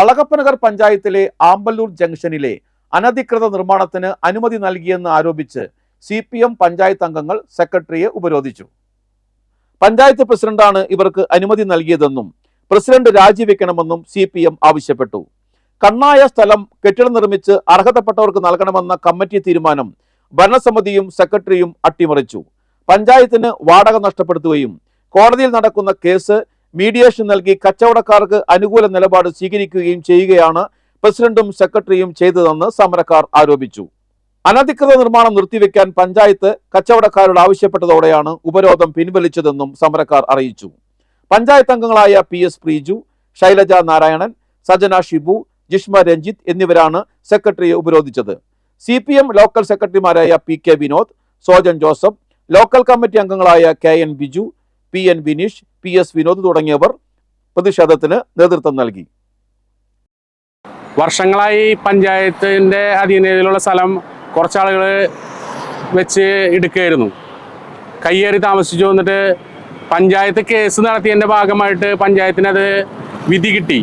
അളകപ്പനഗർ പഞ്ചായത്തിലെ ആമ്പല്ലൂർ ജംഗ്ഷനിലെ അനധികൃത നിർമ്മാണത്തിന് അനുമതി നൽകിയെന്ന് ആരോപിച്ച് സി പി എം പഞ്ചായത്ത് അംഗങ്ങൾ സെക്രട്ടറിയെ ഉപരോധിച്ചു. പഞ്ചായത്ത് പ്രസിഡന്റാണ് ഇവർക്ക് അനുമതി നൽകിയതെന്നും പ്രസിഡന്റ് രാജിവെക്കണമെന്നും സി പി എം ആവശ്യപ്പെട്ടു. കണ്ണായ സ്ഥലം കെട്ടിടം നിർമ്മിച്ച് അർഹതപ്പെട്ടവർക്ക് നൽകണമെന്ന കമ്മിറ്റി തീരുമാനം ഭരണസമിതിയും സെക്രട്ടറിയും അട്ടിമറിച്ചു. പഞ്ചായത്തിന് വാടക നഷ്ടപ്പെടുത്തുകയും കോടതിയിൽ നടക്കുന്ന കേസ് മീഡിയേഷൻ നൽകി കച്ചവടക്കാർക്ക് അനുകൂല നിലപാട് സ്വീകരിക്കുകയും ചെയ്യുകയാണ് പ്രസിഡന്റും സെക്രട്ടറിയും ചെയ്തതെന്ന് സമരക്കാർ ആരോപിച്ചു. അനധികൃത നിർമ്മാണം നിർത്തിവെക്കാൻ പഞ്ചായത്ത് കച്ചവടക്കാരോട് ആവശ്യപ്പെട്ടതോടെയാണ് ഉപരോധം പിൻവലിച്ചതെന്നും സമരക്കാർ അറിയിച്ചു. പഞ്ചായത്ത് അംഗങ്ങളായ പി എസ് പ്രീജു ശൈലജ നാരായണൻ സജന ഷിബു ജിഷ്മ രഞ്ജിത്ത് എന്നിവരാണ് സെക്രട്ടറിയെ ഉപരോധിച്ചത്. സി പി എം ലോക്കൽ സെക്രട്ടറിമാരായ P K Vinod Sojan Joseph local committee അംഗങ്ങളായ K N Biju P N Bineesh P S Vinod തുടങ്ങിയവർ പ്രതിഷേധത്തിന് നേതൃത്വം നൽകി. വർഷങ്ങളായി പഞ്ചായത്തിന്റെ അധീനതയിലുള്ള സ്ഥലം കുറച്ചാളുകൾ വെച്ച് എടുക്കുകയായിരുന്നു കയ്യേറി താമസിച്ചു വന്നിട്ട് പഞ്ചായത്ത് കേസ് നടത്തിയതിന്റെ ഭാഗമായിട്ട് പഞ്ചായത്തിനത് വിധി കിട്ടി.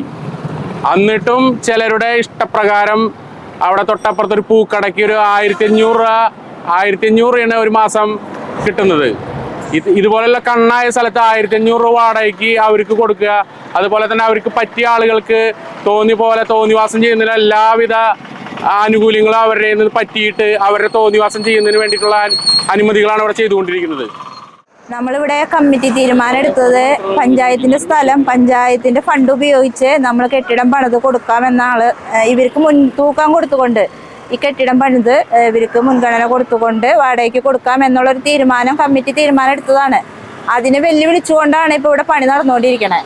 എന്നിട്ടും ചിലരുടെ ഇഷ്ടപ്രകാരം അവിടെ തൊട്ടപ്പുറത്തൊരു പൂക്കടയ്ക്ക് ഒരു ആയിരത്തി അഞ്ഞൂറ് രൂപ ആയിരത്തി അഞ്ഞൂറ് രൂപയാണ് ഒരു മാസം കിട്ടുന്നത്. ഇത് ഇതുപോലെയുള്ള കണ്ണായ സ്ഥലത്ത് ആയിരത്തി അഞ്ഞൂറ് രൂപ വാടകയ്ക്ക് അവർക്ക് കൊടുക്കുക. അതുപോലെ തന്നെ അവർക്ക് പറ്റിയ ആളുകൾക്ക് തോന്നി പോലെ തോന്നിവാസം ചെയ്യുന്നതിന് എല്ലാവിധ ആനുകൂല്യങ്ങളും അവരുടെ നിന്ന് പറ്റിയിട്ട് അവരുടെ തോന്നിവാസം ചെയ്യുന്നതിന് വേണ്ടിയിട്ടുള്ള അനു- അനുമതികളാണ് ഇവിടെ ചെയ്തുകൊണ്ടിരിക്കുന്നത്. നമ്മളിവിടെ കമ്മിറ്റി തീരുമാനം എടുത്തത് പഞ്ചായത്തിന്റെ സ്ഥലം പഞ്ചായത്തിന്റെ ഫണ്ട് ഉപയോഗിച്ച് നമ്മൾ കെട്ടിടം പണിത് കൊടുക്കാമെന്നാണ്. ഇവർക്ക് മുൻതൂക്കം കൊടുത്തുകൊണ്ട് ഈ കെട്ടിടം പണിത് ഇവർക്ക് മുൻഗണന കൊടുത്തുകൊണ്ട് വാടകയ്ക്ക് കൊടുക്കാം എന്നുള്ളൊരു തീരുമാനം കമ്മിറ്റി തീരുമാനം എടുത്തതാണ്. അതിനെ വെല്ലുവിളിച്ചുകൊണ്ടാണ് ഇപ്പോൾ ഇവിടെ പണി നടന്നുകൊണ്ടിരിക്കണേ.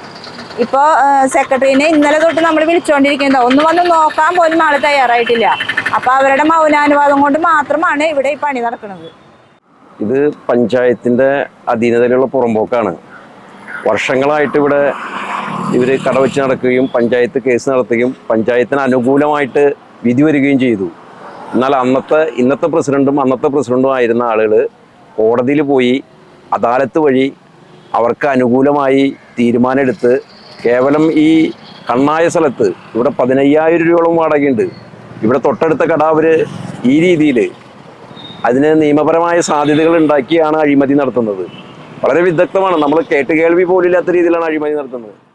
ഇപ്പോൾ സെക്രട്ടറിനെ ഇന്നലെ തൊട്ട് നമ്മൾ വിളിച്ചുകൊണ്ടിരിക്കുന്നത് ഒന്ന് വന്ന് നോക്കാൻ പോലും ആൾ തയ്യാറായിട്ടില്ല. അപ്പോൾ അവരുടെ മൗനാനുവാദം കൊണ്ട് മാത്രമാണ് ഇവിടെ ഈ പണി നടക്കുന്നത് ഇത് പഞ്ചായത്തിന്റെ അധീനതയിലുള്ള പുറമ്പോക്കാണ്. വർഷങ്ങളായിട്ട് ഇവിടെ ഇവർ കടവച്ച് നടക്കുകയും പഞ്ചായത്ത് കേസ് നടത്തുകയും പഞ്ചായത്തിന് അനുകൂലമായിട്ട് വിധി വരികയും ചെയ്തു. എന്നാൽ അന്നത്തെ ഇന്നത്തെ പ്രസിഡന്റും അന്നത്തെ പ്രസിഡന്റും ആയിരുന്ന ആളുകൾ കോടതിയിൽ പോയി അദാലത്ത് വഴി അവർക്ക് അനുകൂലമായി തീരുമാനമെടുത്ത് കേവലം ഈ കണ്ണായ സ്ഥലത്ത് ഇവിടെ പതിനയ്യായിരം രൂപയോളം വാടകയുണ്ട്. ഇവിടെ തൊട്ടടുത്ത കട അവർ ഈ രീതിയിൽ അതിന് നിയമപരമായ സാധ്യതകൾ ഉണ്ടാക്കിയാണ് അഴിമതി നടത്തുന്നത്. വളരെ വിദഗ്ധമാണ്. നമ്മൾ കേട്ടുകേൾവി പോലില്ലാത്ത രീതിയിലാണ് അഴിമതി നടത്തുന്നത്.